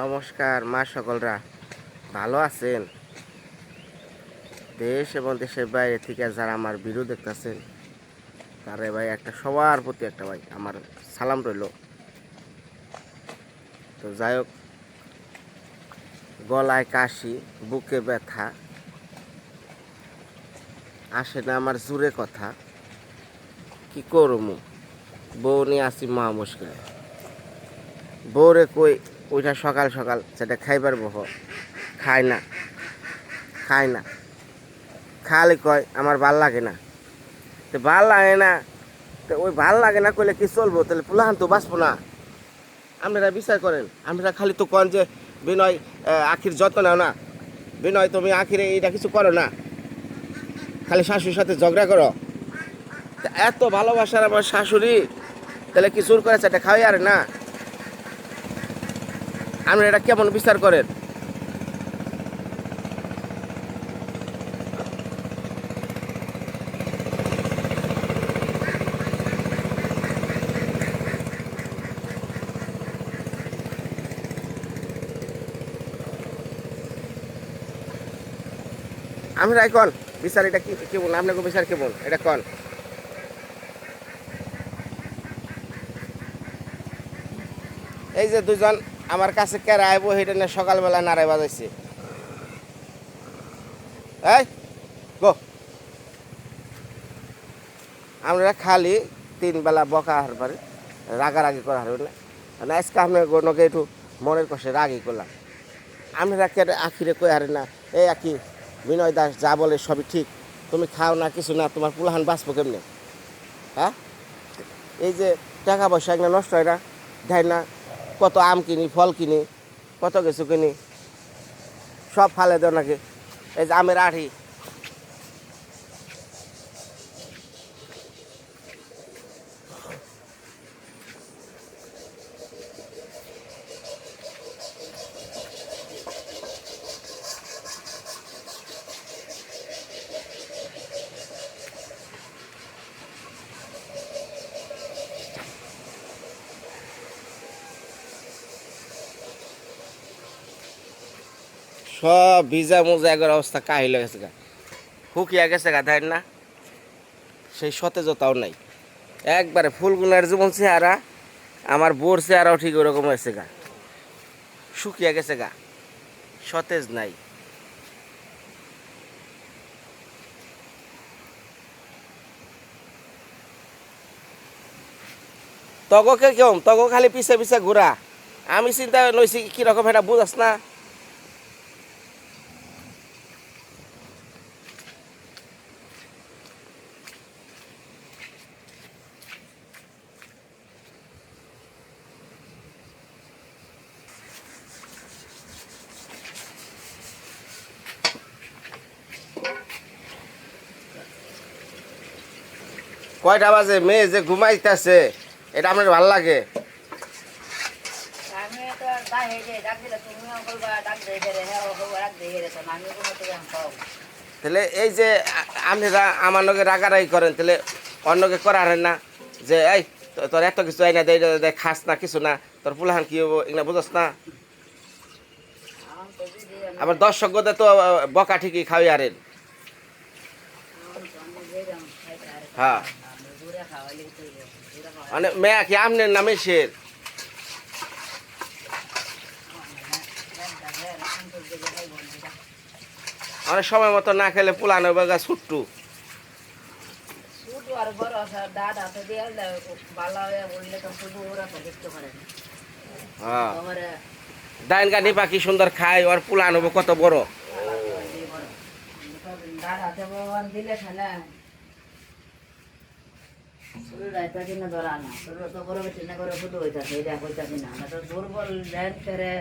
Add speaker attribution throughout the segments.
Speaker 1: নমস্কার, মা সকলরা। ভালো আছেন? দেশ এবং দেশের বাইরে থেকে যারা আমার ভিডিও দেখতেছেন, তারে ভাই, একটা সবার প্রতি একটা ভাই, আমার সালাম রইল। তো যাই হোক, গলায় কাশি, বুকে ব্যথা, আসে না আমার জুড়ে কথা, কি করব? বউ নিয়ে আসি মা মুশকিল বউরে কই ওইটা সকাল সকাল, সেটা খাইবার বহ। খায় না খায় না। খালি কয়, আমার ভালো লাগে না। তো ভালো লাগে না, তো ওই ভালো লাগে না কইলে কি চলবো? তাহলে পুলাহান তো বাঁচবো না। আপনারা বিচার করেন। আপনারা খালি তো কন যে, বিনয় আখির যত্ন নাও না। বিনয়, তুমি আখিরে এইটা কিছু করো না। খালি শাশুড়ির সাথে ঝগড়া করো। এত ভালোবাসার আমার শাশুড়ি, তাহলে কি জোর করে সেটা খাওয়াই আর না। আপনারা এটা কেমন বিচার করেন? আমরা এখন বিচার এটা কি কেমন? আপনাকে বিচার কেমন? এটা কন? এই যে দুজন আমার কাছে কেরা আইব সেটা না সকালবেলা নাড়াই বাজাইছে। গো। আমরা খালি তিন বেলা বকা হার পারে রাগারাগি করা হারবে না। মানে আজকে আপনার গণকে একটু মনের কষে রাগি করলাম। আমরা কে আখিরে কই হারে না? এই আখি, বিনয় দাস যা বলে সবই ঠিক। তুমি খাও না কিছু না, তোমার পুলাহান বাঁচবো কেমনে? হ্যাঁ? এই যে টাকা পয়সা এগুলো নষ্ট হয় না, দেয় না। কত আম কিনি, ফল কিনি, কত কিছু কিনি, সব ফালে দেও নাকি। এই যে আমের আড়ি সব ভিজা মোজা একবার অবস্থা কাহিল গেছে গা। শুকিয়া গেছে গা ধান না? সেই সতেজতাও নাই। একবারে ফুলগুনার জীবন চেহারা, আমার বোর চেহারাও ঠিক ওরকম হয়েছে গা। শুকিয়া গেছে গা, সতেজ নাই। তগকে কেমন তগ খালি পিছে পিছে ঘোরা। আমি চিন্তা নইছি কীরকম এটা বুঝাস না। কয়টা বাজে? মেয়ে যে ঘুমাইতেছে এটা আপনার ভালো লাগে?
Speaker 2: হ্যাঁ
Speaker 1: তাহলে এই যে আ- আপনারা আমার লগে রাগারাগি করেন তাহলে অন্যকে করারেন না? যে এই তোর এত কিছু আইনা দেয় দেয় খাস না কিছু না তোর পুলাহান কি হব এগুলা বুঝস না? আবার দর্শকদের তো বকা ঠিকই খাওয়াই আরেন হ্যাঁ
Speaker 2: আমরা দূরে খাওয়াইলে তো দূরে খাওয়াই
Speaker 1: মানে মেয়া কি আপনার নামে শের অনেক সময় মতো না খেলে পুলানো বেগা ছুট্টু ডাইন গানি পাখি সুন্দর খায় ওর পুলান কত বড়
Speaker 2: দিলে খেলে। শুরু কিনা ধরা না তো করে বেশি করে শুধু হইতাছে এটা হইতাছে না তো দুর্বল দেন করে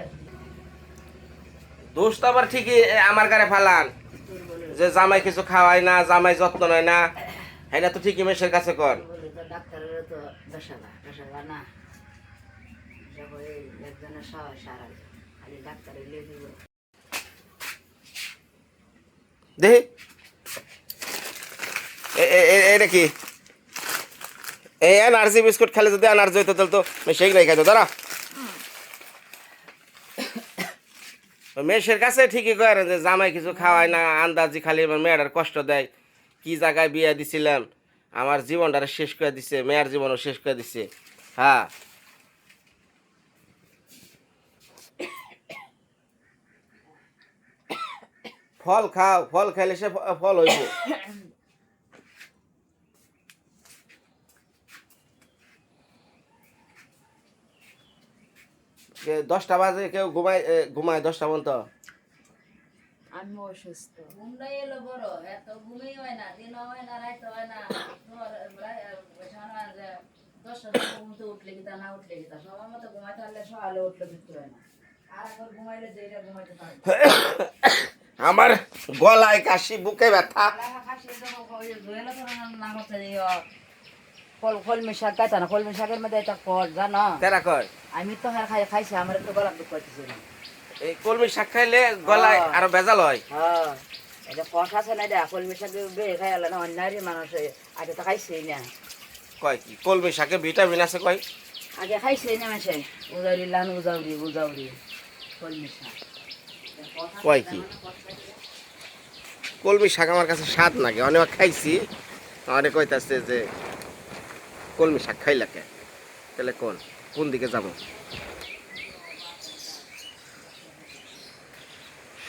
Speaker 1: দোষ তো আবার ঠিকই আমার গাড়ে ফালান। যে জামাই কিছু খাওয়ায় না জামাই যত্ন নেয় না হ্যাঁ তো ঠিকই মেশের কাছে কর
Speaker 2: ডাক্তারের তো দেশালা দেশালা না। একজনের সবাই সারা খালি ডাক্তারের লিয়ে দিব।
Speaker 1: দেখি এটা কি? এই এনার্জি বিস্কুট খেলে যদি এনার্জি হইতো তাহলে তো নাই খাইতো দাঁড়া। মেয়ের কাছে ঠিকই করে যে জামাই কিছু খাওয়ায় না, আন্দাজি খালি মেয়েটার কষ্ট দেয়। কি জায়গায় বিয়ে দিছিলেন? আমার জীবনটা শেষ করে দিছে, মেয়ের জীবনও শেষ করে দিছে। হ্যাঁ। ফল খাও, ফল খাইলে সে ফল হইব। দশটা বাজে কেউ ঘুমায় ঘুমায় দশটা পর্যন্ত।
Speaker 3: আমি অসুস্থ।
Speaker 2: ঘুমটাই এলো বড় এত ঘুমেই হয় না দিনও হয় না হয় না। দশটা ঘুমতে উঠলে কিতা না উঠলে কিতা সময় মতো ঘুমাইতে পারলে সকালে উঠলে কিন্তু হয় না। আর এখন ঘুমাইলে যেটা ঘুমাইতে
Speaker 1: আমার গলায় কাশি বুকে ব্যথা।
Speaker 2: ফল ফলমি শাক খাইতা না ফলমি শাকের মধ্যে একটা ফল জানো?
Speaker 1: তেরা কয়
Speaker 2: আমি তো হ্যাঁ খাই খাইছি আমার একটু গলা দুঃখ করতেছে না।
Speaker 1: এই কলমি শাক খাইলে গলায়
Speaker 2: হ্যাঁ।
Speaker 1: আরও ভেজাল হয়।
Speaker 2: হ্যাঁ। এটা কষ আছে না এটা? ফলমি শাক বেড়ে খাই না অন্যায় মানুষ আগে তো খাইছি না।
Speaker 1: কয় কি? কলমি শাকে ভিটামিন আছে কয়?
Speaker 2: আগে খাইছে না মাসে। উজাউরি লান উজাউরি উজাউরি। কলমি শাক।
Speaker 1: কয় কি? কলমি শাক আমার কাছে স্বাদ নাগে। অনেক খাইছি অনেক কইতাছে যে কলমি শাক খাইলা কে তাহলে কোন? কোন দিকে যাব?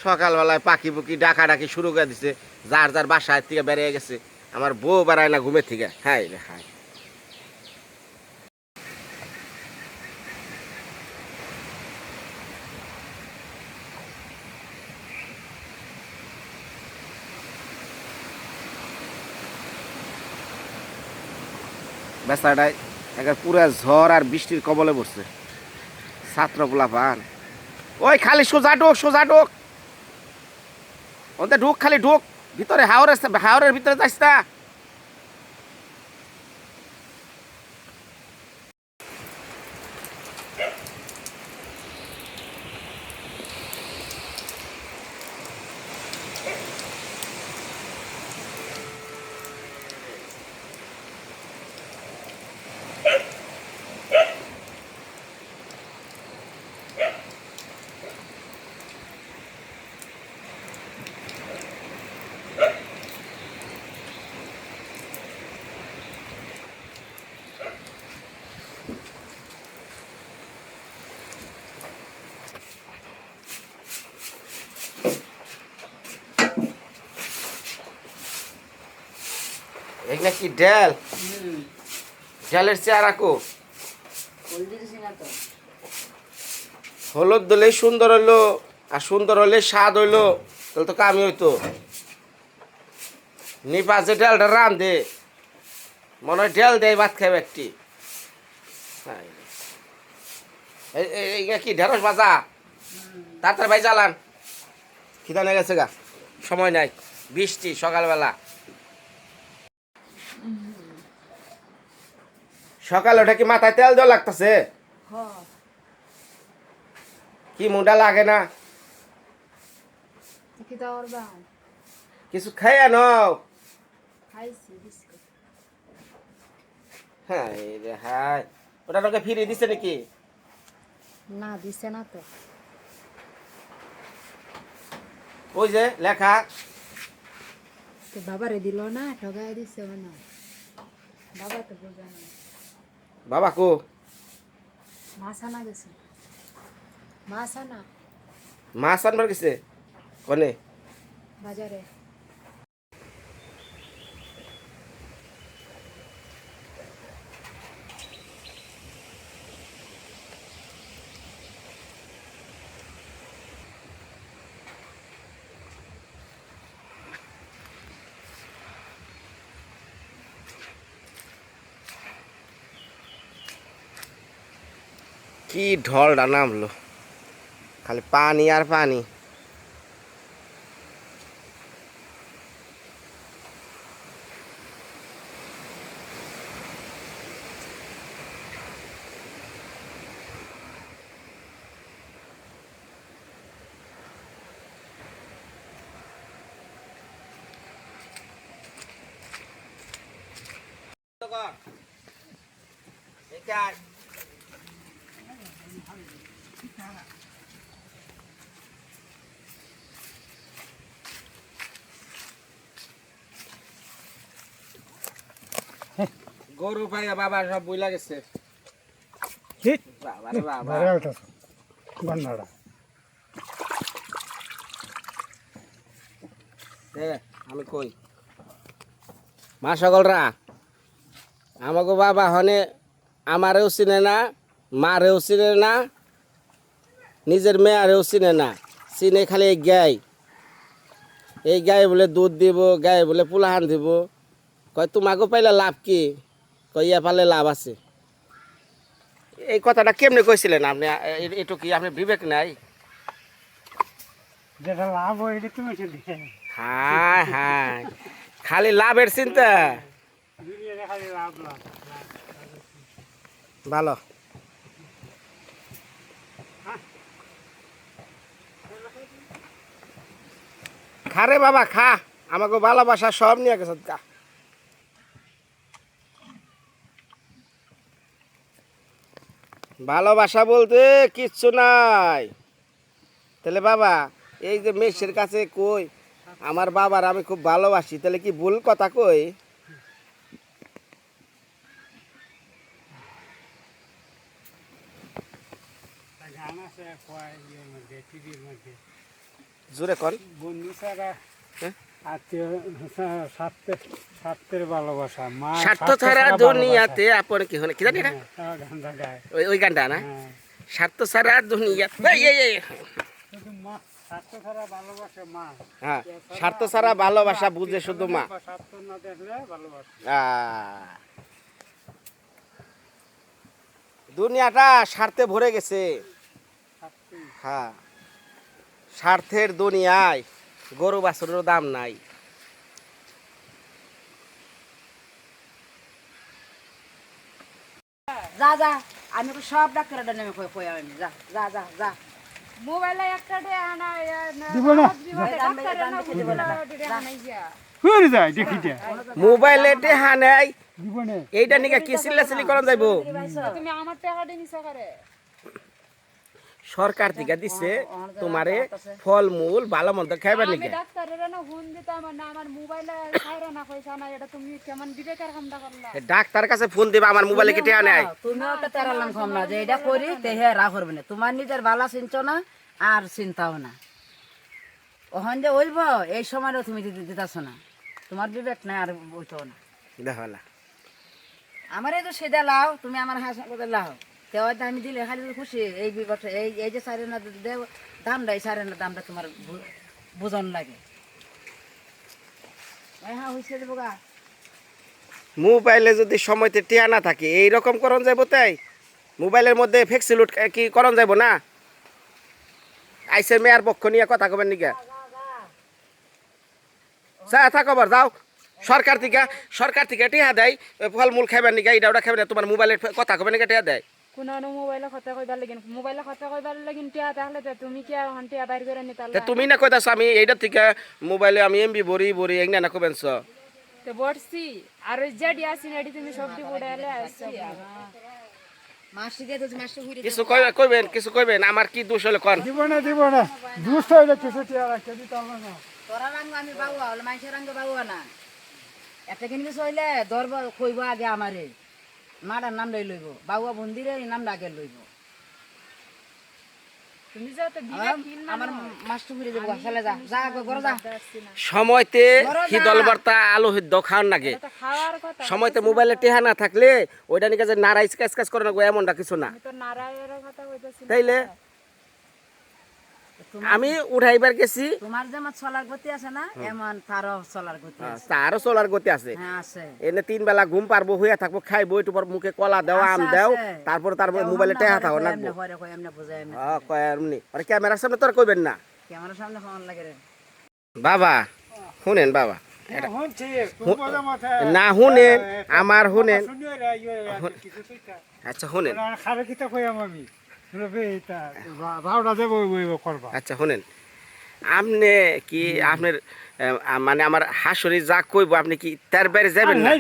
Speaker 1: সকালবেলায় পাখি পুকি ডাকা ডাকি শুরু করে দিছে। যার যার বাসায় থেকে বেড়ে গেছে। আমার বউ বেড়ায় না ঘুমের থেকে। হ্যাঁ হ্যাঁ। বেচাটায় একের পুরা ঝড় আর বৃষ্টির কবলে পড়ছে। ছাত্র পোলা পান ওই খালি সোজা ঢোক সোজা ঢোক। ওদের ঢুক, খালি ঢুক। ভিতরে হাওড়ে হাওরের ভিতরে যাইস না। এগুলা কি? ডেল ডেলের চেয়ার
Speaker 2: তো।
Speaker 1: হলুদ দিলে সুন্দর হইল আর সুন্দর হলে স্বাদ হইল তাহলে তো কামি হইতো। নিপা যে ডেলটা রান দে মনে হয় ডেল দেয় ভাত খাবে একটি। কি ঢেঁড়স ভাজা? তাড়াতাড়ি ভাই জ্বালান। খিদা নিয়ে গেছে গা। সময় নাই। বৃষ্টি সকালবেলা। সকালে ওটা কি মাথায় তেল দেওয়া লাগতেছে? কি মুডা লাগে না? কিছু খাইয়া নাও। হ্যাঁ রে হাই ওটা তোকে ফিরিয়ে দিছে নাকি?
Speaker 3: না দিছে না তো।
Speaker 1: ওই যে লেখা।
Speaker 3: বাবারে দিল না ঠগাই দিছে না বাবা তো বোঝা না।
Speaker 1: বাবা কো?
Speaker 3: মাছ গেছে।
Speaker 1: মাসানা আনবার গেছে? কনে?
Speaker 3: বাজারে।
Speaker 1: কি ঢলটা নামলো খালি পানি আর পানি। এটাই। গরু পাইয়া বাবা সব বইলা গেছে। আমি কই? মা সকলরা আমাকে বাবা হনে আমারেও চিনে না মারেও চিনে না নিজের মেয়ারেও চিনে না। চিনে খালি এই গাই। এই গাই বলে দুধ দিব গাই বলে পুলাহান দিব। কয় তোমাকে পাইলে লাভ কি? কই ইয়া পালে লাভ আছে। এই কথাটা কেমনে কইছিলেন আপনি? এটু কি আপনি বিবেক নাই?
Speaker 4: যেটা লাভ হয় এটা তুমি
Speaker 1: হায় হায়। খালি লাভের চিন্তা।
Speaker 4: দুনিয়াতে খালি লাভ লাভ।
Speaker 1: ভালো। খা রে বাবা, খা। আমাকে ভালোবাসা সব নিয়ে গেছে, খা। ভালোবাসা বলতে কিচ্ছু নাই। তাহলে বাবা, এই যে মেসের কাছে কই, আমার বাবার আমি খুব ভালোবাসি, তাহলে কি ভুল কথা কই?
Speaker 4: আছে মধ্যে, টিভির মধ্যে।
Speaker 1: জোরে কন।
Speaker 4: বন্ধু ছাড়া
Speaker 1: হ্যাঁ?
Speaker 4: আত্মীয় স্বার্থের স্বার্থের ভালোবাসা মা
Speaker 1: স্বার্থ ছাড়া দুনিয়াতে আপন কি জানি না? ওই ওই গানটা না?
Speaker 4: হ্যাঁ।
Speaker 1: স্বার্থ ছাড়া দুনিয়া হ্যাঁ স্বার্থ ছাড়া ভালোবাসা বুঝে শুধু মা। দুনিয়াটা স্বার্থে ভরে গেছে। হ্যাঁ। স্বার্থের দুনিয়ায় গরু বাছুরের দাম নাই।
Speaker 2: যা যা আমি সব কই আমি যা যা যা যা।
Speaker 3: মোবাইলে একটা আনা
Speaker 4: দিব না।
Speaker 1: মোবাইলে টেহা নেই।
Speaker 4: দিব না।
Speaker 1: এইটা নিকে কি সিল্লাসিলি করা যাইব?
Speaker 3: তুমি আমার করে?
Speaker 1: সরকার থেকে দিছে তোমারে ফল মূল ভালো মন্দ খাইবার নিকে
Speaker 3: ডাক্তারের না ফোন দিতাম না আমার মোবাইলে খাইরা না কইছা না এটা তুমি কেমন বিবেকের কামটা করলা?
Speaker 1: ডাক্তার কাছে ফোন দিবা আমার মোবাইলে কি টেহা নেই
Speaker 2: তুমিও একটা তেরালাম কম না যে এটা করি তে হে রা করবে না। তোমার নিজের বালা চিনছ না আর চিন্তাও না। ওখান যে ওইব এই সময়ও তুমি দিতে দিতেছ না। তোমার বিবেক নাই আর ওইটাও না।
Speaker 1: দেখো না।
Speaker 2: আমার এই তো সেদা লাও তুমি আমার হাস করে লাও। তেও আমি দিলে খালি খুশি। এই বিপদে এই এই যে সারে না দেও দামটা এই সারে না দামটা তোমার বুঝন লাগে। হ্যাঁ হইছে দেবো গা
Speaker 1: মোবাইলে যদি সময়তে টিয়া না থাকে, এই রকম করণ যাইব তাই? মোবাইলের মধ্যে ফেক্সিলুট কি করণ যাইব না? আইসের মেয়ার পক্ষ নিয়ে কথা কবেন নিকে? চা থাকবার যাও। সরকার থেকে সরকার থেকে টিয়া দেয় ফল মূল খাইবার নিকে? এটা ওটা খাইবে না, তোমার মোবাইলের কথা কবেন নিকে টিয়া দেয়?
Speaker 3: কোনো মোবাইলে কথা কইবার লাগিন মোবাইলে কথা কইবার লাগিন টিয়া তাহলে তো তুমি কি আর হন টিয়া বাইর করে নি
Speaker 1: তা তুমি না কইতাছ আমি এইটার থেকে মোবাইলে আমি এমবি ভরি ভরি এগুলা না কবেন
Speaker 3: তো বটছি আর ওই যে ডিয়া সিনাডি তুমি সবটি বুড়াইলে আসছি।
Speaker 1: কিছু কইবে কইবেন কিছু কইবেন আমার কি দোষ হলে কন?
Speaker 4: দিব না দিব না দুষ্ট হইলে কিছু টিয়া রাখতে দিতে হবে না।
Speaker 2: তোরা রাঙ্গ আমি বাবুয়া হলে মানুষের রাঙ্গ বাবুয়া না। একটা কিনবি চইলে ধরব কইব আগে আমারে। মাটার নাম লই লইব বাবুয়া মন্দিরে এই নাম আগে লইব।
Speaker 1: সময়তে শীতল বার্তা আলো সিদ্ধ খাওয়ার নাগে।
Speaker 3: তো খাওয়ার কথা
Speaker 1: সময়তে মোবাইলে টেহা না থাকলে ওইটা নিকে যে নারাইজ কাজ কাজ করে না গো এমনটা কিছু না। তাইলে? আমি উঠাইবার গেছি।
Speaker 2: তোমার যেমন চলার গতি আছে না এমন তারও চলার গতি আছে।
Speaker 1: তারও চলার গতি আছে।
Speaker 2: হ্যাঁ আছে।
Speaker 1: এনে তিন বেলা ঘুম পারব হইয়া থাকব খাইবো একটু পর মুখে কলা দেওয়া আম দেও। তারপরে তারপরে মোবাইলে
Speaker 2: না
Speaker 1: টেহা থাকো লাগবো।
Speaker 2: এমনে হরে কয় এমনে
Speaker 1: আরে ক্যামেরার সামনে তোর কইবেন না?
Speaker 2: ক্যামেরার সামনে ফোন লাগে রে।
Speaker 1: বাবা শুনেন বাবা।
Speaker 4: মাথায়।
Speaker 1: না শুনেন আমার শুনেন। আচ্ছা শুনেন। আচ্ছা শুনেন আপনি কি আপনার মানে আমার হাসুরি যা কইব আপনি কি তার বাইরে যাবেন না?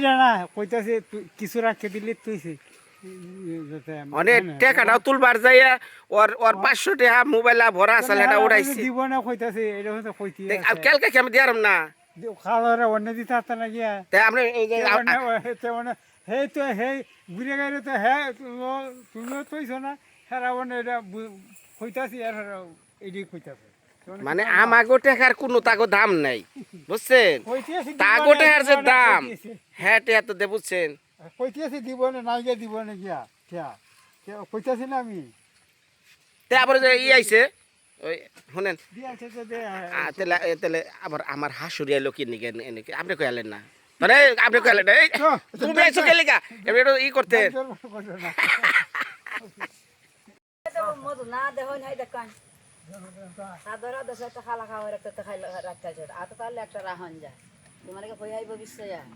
Speaker 4: কইতাছে কিছু রাখতে দিলে তুই
Speaker 1: অনেক টাকাটাও তুলবার যাইয়া ওর ওর পাঁচশো টাকা মোবাইল ভরা আছে এটা উড়াইছি।
Speaker 4: দিব না কইতাছে এটা হয়তো কইতি
Speaker 1: কালকে কি আমি দিয়ারম না?
Speaker 4: খাওয়ারে অন্য দিতে আসতে না গিয়া
Speaker 1: তা আমরা এই যে
Speaker 4: হে তো হে ঘুরে গেলে তো হে তুমিও তৈছো না। হেরা মানে এটা হইতাছি আর এটি কইতাছে
Speaker 1: মানে আমাগো টেকার কোনো তাগো দাম নাই বুঝছেন? তাগো টেকার যে দাম হ্যাঁ টেকা তো দে বুঝছেন?
Speaker 4: কইতেছি দিব না নাই গিয়ে দিব না গিয়া কিয়া কইতাছি না আমি।
Speaker 1: তে আবার যে ই আইছে ওই শুনেন।
Speaker 4: দিয়াছে যে দে
Speaker 1: আ, তাহলে তাহলে আবার আমার হাসুরি আইলো কি নিকে এনেকে আপনি কইলেন না। মানে আপনি কইলেন এই তুমি আইছো কে লিগা এবার ই করতেন।
Speaker 2: মধু না দেখুন হাই দেখান সাদরা দশ একটা খালা খাওয়ার একটা খাই রাখতে আছে আত তাহলে একটা রাহন যায় তোমার কি হয়ে আইব বিশ্বে যায়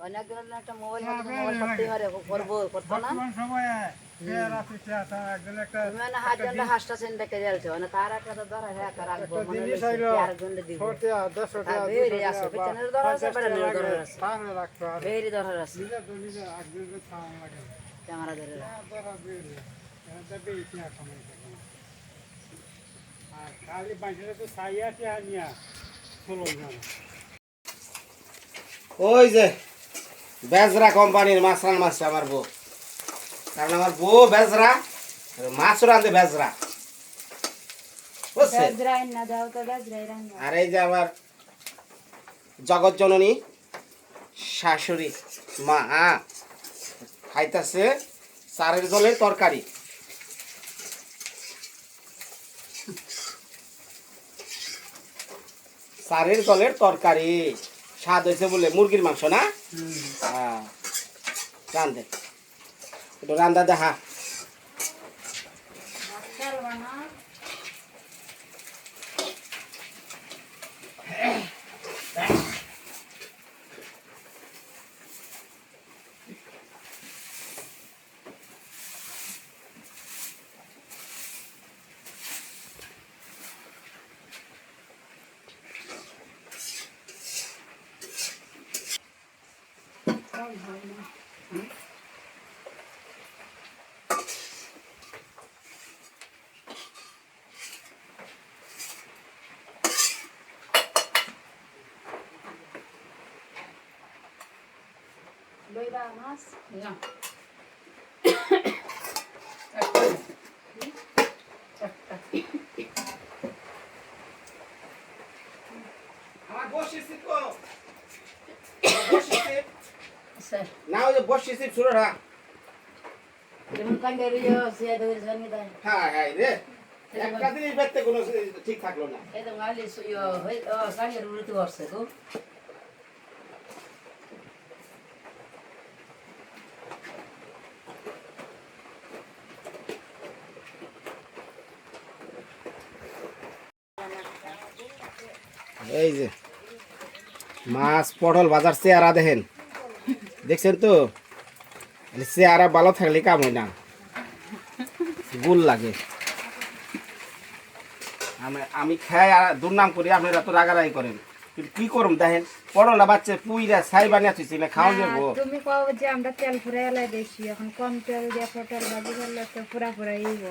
Speaker 2: অনেক দিন একটা মোবাইল মোবাইল করতে পারে করব করতো না মানে তো হ্যাঁ মনে আর
Speaker 4: তো
Speaker 2: ক্যামেরা ধরে রাখ।
Speaker 4: এটা বেরি চেয়ার আর খালি বাইরে তো সাইয়া চেয়ার নিয়া চলো না
Speaker 1: ওই যে বেজরা কোম্পানির মাছ রান মাছ আমার বউ। কারণ আমার বউ বেজরা মাছ রান্ধে বেজরা। বুঝছেন
Speaker 3: বেজরাই না দাও তো বেজরাই রান্না।
Speaker 1: আর এই যে আমার জগৎ জননী শাশুড়ি মা খাইতাছে চারের জলের তরকারি। চারের জলের তরকারি। স্বাদ হয়েছে বলে মুরগির মাংস না? হ্যাঁ রান্ধে। একটু রান্দা দেখা।
Speaker 3: লইবা মাছ
Speaker 2: না
Speaker 1: আমার বসি সিপ কো বসি সিপ
Speaker 2: স্যার
Speaker 1: না ওই যে বসি সিপ শুরু রাখ
Speaker 2: যেমন কান্দে রইও সে ধরে সঙ্গে দেয়
Speaker 1: হ্যাঁ হ্যাঁ রে একটা দিনের বেড়তে কোনো ঠিক থাকল না
Speaker 2: এই তো গালি ইয়ে হই ও কান্দে রুড়িতে বসছে তো
Speaker 1: এই যে মাছ পটল বাজার চেহারা দেখেন। দেখছেন তো? চেয়ারা ভালো থাকলে কাম হয় না। গুল লাগে। আমি আমি খাই আর দুর্নাম করি আপনারা তো রাগারাগি করেন। কিন্তু কি করুম দেখেন? পটলা বাচ্চা পুইরা ছাই বানিয়ে থুইছি না খাওয়া যাব।
Speaker 3: তুমি কও যে আমরা তেল ফুরাই এলাই বেশি এখন কম তেল দিয়ে পটল ভাজি করলে তো পুরা পুরা ইব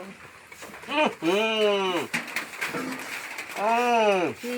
Speaker 1: হুম। হুম
Speaker 3: কি?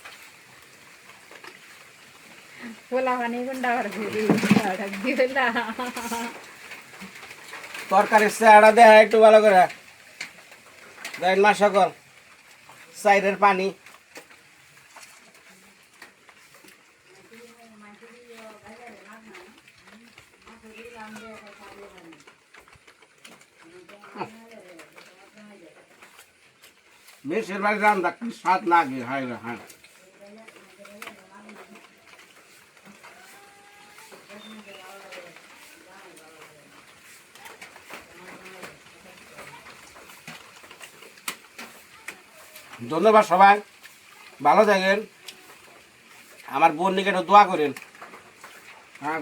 Speaker 3: পোলা পানি গুন্ডা করে ঘুরি ডাক দিলা
Speaker 1: তরকারি চেহারা দেয় একটু ভালো করে। দেন মা সকল, সাইডের পানি। মেসের বাড়ি রান্না কি স্বাদ লাগে, হায় হ্যাঁ। ধন্যবাদ সবাই। ভালো থাকেন। আমার বোন নিকে দোয়া করেন। হ্যাঁ